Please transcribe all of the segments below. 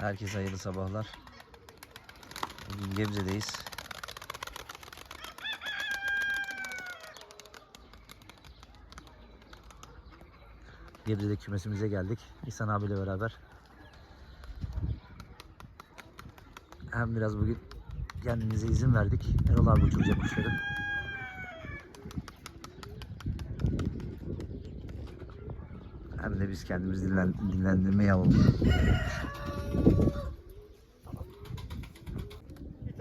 Herkese hayırlı sabahlar. Bugün Gebze'deyiz. Gebze'de kümesimize geldik. İhsan abiyle beraber. Hem biraz bugün kendimize izin verdik. Erol abi uçuracak kuşları. Hem de biz kendimizi dinlen, dinlendirmeye alalım. Bir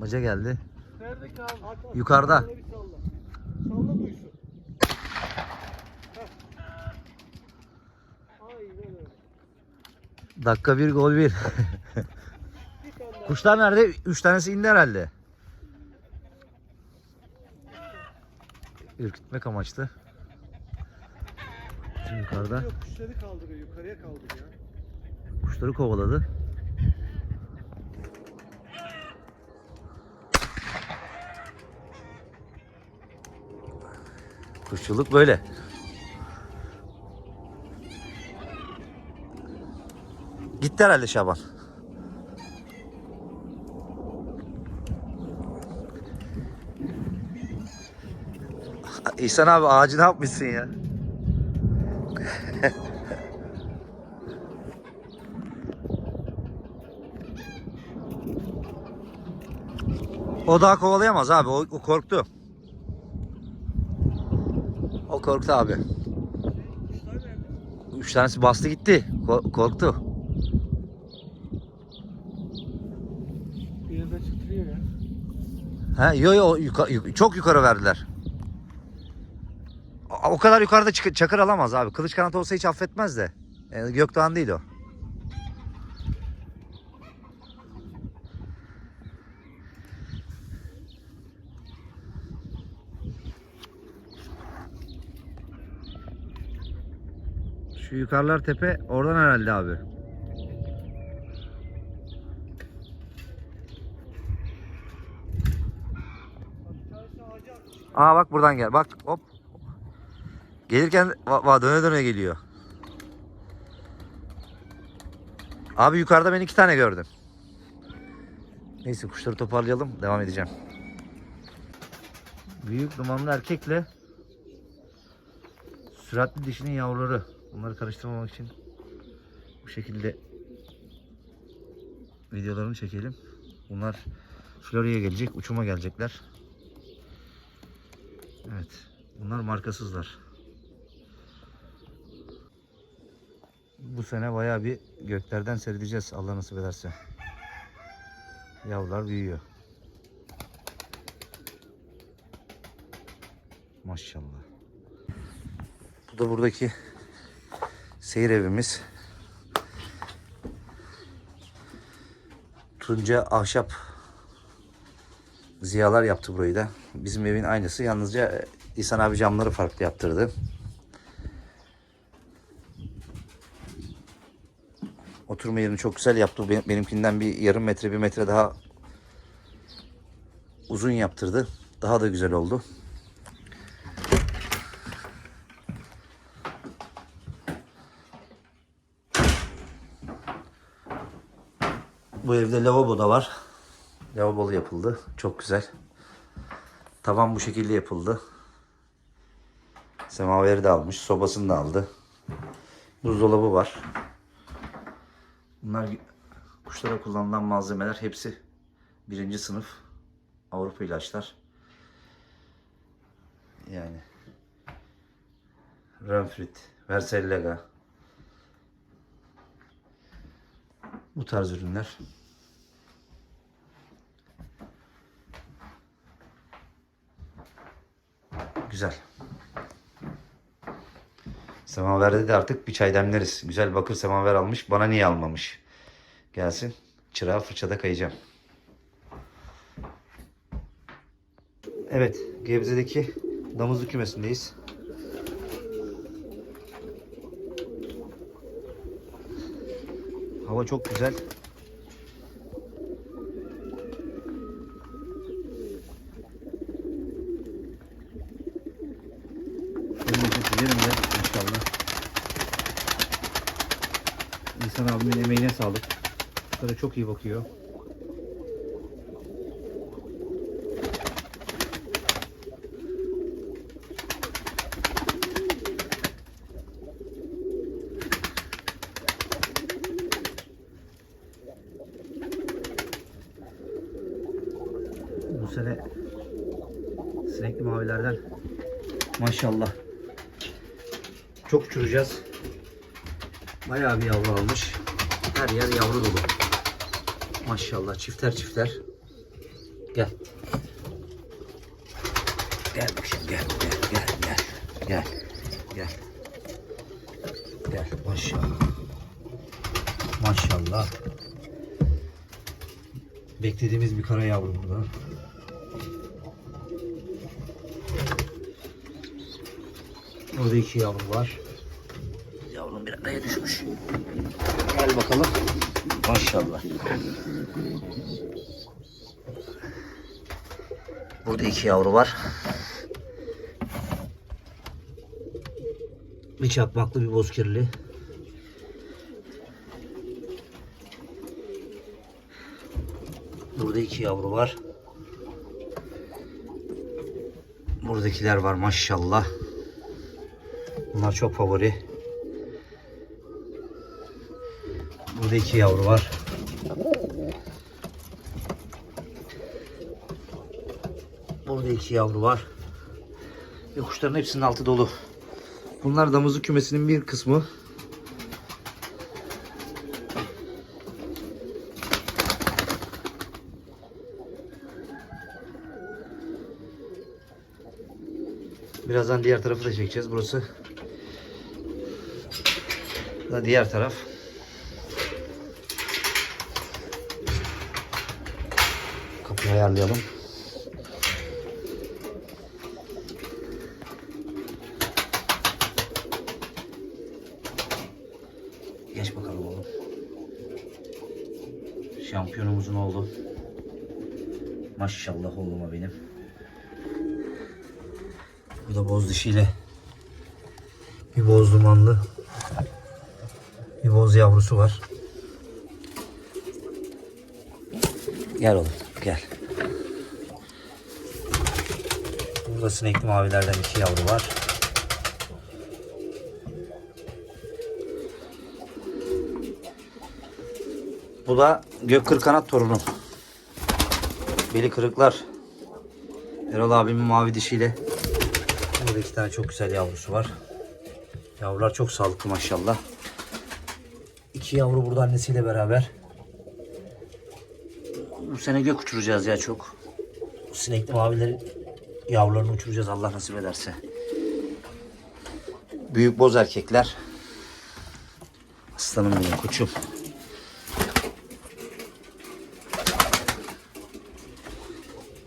Atmaca geldi. Nerede kaldı? Yukarıda. Salla. Duysun. Dakika bir gol bir. Kuşlar nerede? Üç tanesi indi herhalde. Ürkütmek amaçlı. Şimdi yukarıda kuşları kaldırıyor. Yukarıya kaldırıyor. kuşları kovaladı. Kuşçuluk böyle. Gitti herhalde Şaban. İhsan abi ağacı ne yapmışsın ya? O daha kovalayamaz abi. O, o korktu. O korktu abi. Üç tanesi bastı gitti. Ko- korktu. Bir yerde çıtırıyor ya. Ha yo yo yuka- yuk- çok yukarı verdiler. O- O kadar yukarıda çık- çakır alamaz abi. Kılıç kanat olsa hiç affetmez de. Yani Gökdoğan değil o. Şu yukarılar tepe oradan herhalde abi. Aa bak buradan gel. Bak hop. Gelirken va, va- döne döne geliyor. Abi yukarıda ben iki tane gördüm. Neyse kuşları toparlayalım. Devam edeceğim. Büyük dumanlı erkekle süratli dişinin yavruları. Bunları karıştırmamak için bu şekilde videolarını çekelim. Bunlar Florya'ya gelecek, uçuma gelecekler. Evet. Bunlar markasızlar. Bu sene bayağı bir göklerden seyredeceğiz Allah nasip ederse. Yavrular büyüyor. Maşallah. Bu da buradaki seyir evimiz. Tunca ahşap ziyalar yaptı burayı da. Bizim evin aynısı. Yalnızca e, İhsan abi camları farklı yaptırdı. Oturma yerini çok güzel yaptı. Benim- Benimkinden bir yarım metre, bir metre daha uzun yaptırdı. Daha da güzel oldu. Bu evde lavabo da var. Lavabolu yapıldı. Çok güzel. Tavan bu şekilde yapıldı. Semaveri de almış. Sobasını da aldı. Buzdolabı var. Bunlar kuşlara kullanılan malzemeler hepsi birinci sınıf Avrupa ilaçlar. Yani Renfrit, Versellega bu tarz ürünler. Güzel. Semaverde de artık bir çay demleriz. Güzel bakır semaver almış. Bana niye almamış? Gelsin. Çırağı fırçada kayacağım. Evet. Gebze'deki damızlık kümesindeyiz. Hava çok güzel. İhsan abimin emeğine sağlık. Kuşlara çok iyi bakıyor. Bu sene sinekli mavilerden maşallah çok uçuracağız. Bayağı bir yavru almış. Her yer yavru dolu. Maşallah çifter çifter. Gel. Gel bakayım gel gel gel gel. Gel. Gel. Gel maşallah. Maşallah. Beklediğimiz bir kara yavru burada. Burada iki yavru var. Yavrum bir araya düşmüş. Gel bakalım. Maşallah. Burada iki yavru var. Bir çakmaklı bir bozkirli. Burada iki yavru var. Buradakiler var maşallah. Bunlar çok favori. Burada iki yavru var. Burada iki yavru var. Ve kuşların hepsinin altı dolu. Bunlar damızlık kümesinin bir kısmı. Birazdan diğer tarafı da çekeceğiz. Burası da diğer taraf. Kapıyı ayarlayalım. Geç bakalım oğlum. Şampiyonumuzun oğlu. Maşallah oğluma benim. Bu da boz dişiyle bir boz dumanlı yavrusu var. Gel oğlum gel. Burada sinekli mavilerden iki yavru var. Bu da gök kırkanat torunu. Beli kırıklar. Erol abimin mavi dişiyle. Burada iki tane çok güzel yavrusu var. Yavrular çok sağlıklı maşallah. İki yavru burada annesiyle beraber. Bu sene gök uçuracağız ya çok. Bu sinekli mavileri yavrularını uçuracağız Allah nasip ederse. Büyük boz erkekler. Aslanım benim koçum.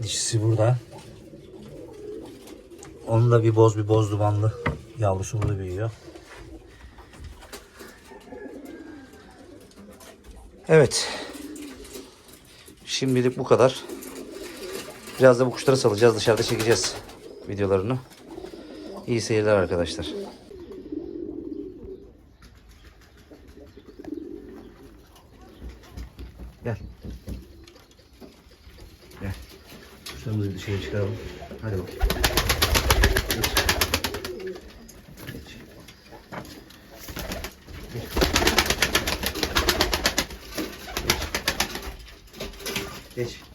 Dişisi burada. Onun da bir boz bir boz dumanlı yavrusu burada büyüyor. Evet. Şimdilik bu kadar. Biraz da bu kuşları salacağız. Dışarıda çekeceğiz videolarını. İyi seyirler arkadaşlar. Gel. Gel. Kuşlarımızı bir dışarı çıkaralım. Hadi bakayım. Geç.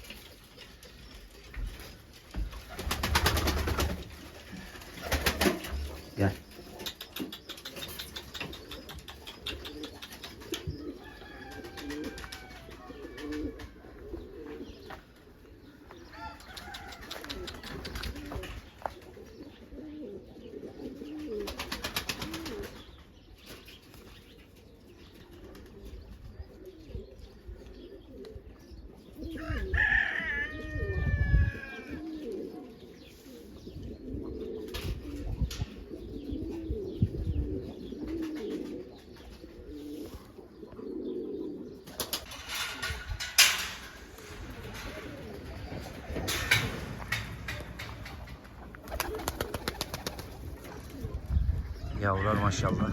Yavrular maşallah.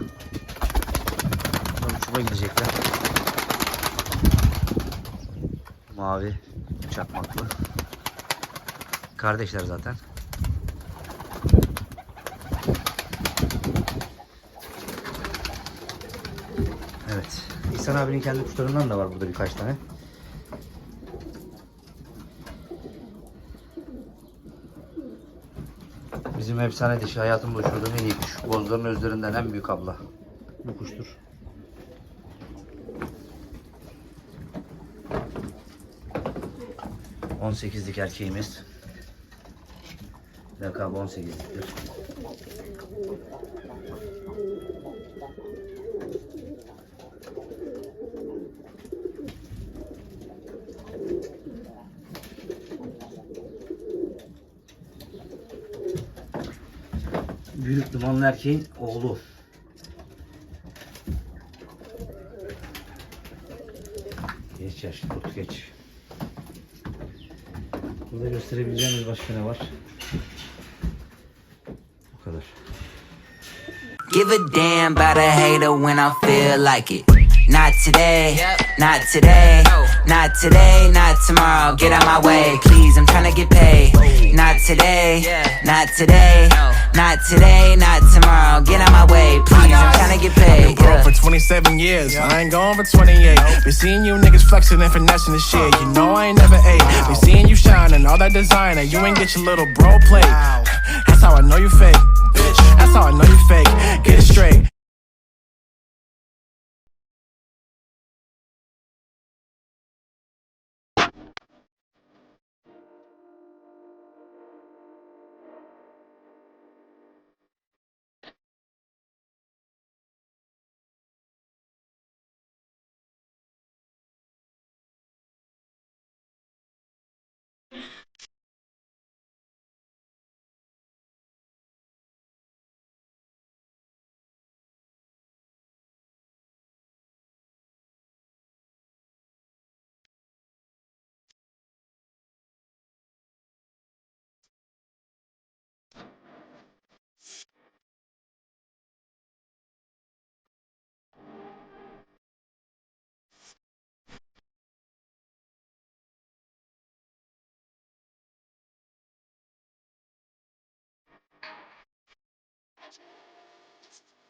Bunlar uçuma gidecekler. Mavi çakmaklı. Kardeşler zaten. Evet. İhsan abinin kendi kuşlarından da var burada birkaç tane. Bizim efsane dişi hayatımda uçurduğum en iyi kuş. Bozların özlerinden en büyük abla. Bu kuştur. On sekizlik erkeğimiz. Lakabı 18'liktir. Büyük dumanlı erkeğin oğlu. Geç yaş, tut geç. Burada gösterebileceğimiz başka ne var? Bu kadar. Give a damn about a hater when I feel like it. Not today, not today, not today, not tomorrow. Get out my way, please. I'm tryna get paid. Not today, not today, not today, not tomorrow. Get out my way, please. I'm tryna get paid. Broke Yeah. for 27 years, I ain't going for 28. Been seeing you niggas flexing and finessing the shit. You know I ain't never ate. Been seeing you shining, all that designer. You ain't get your little bro plate. That's how I know you fake. Bitch, that's how I know you fake. Get it straight. ちょっと。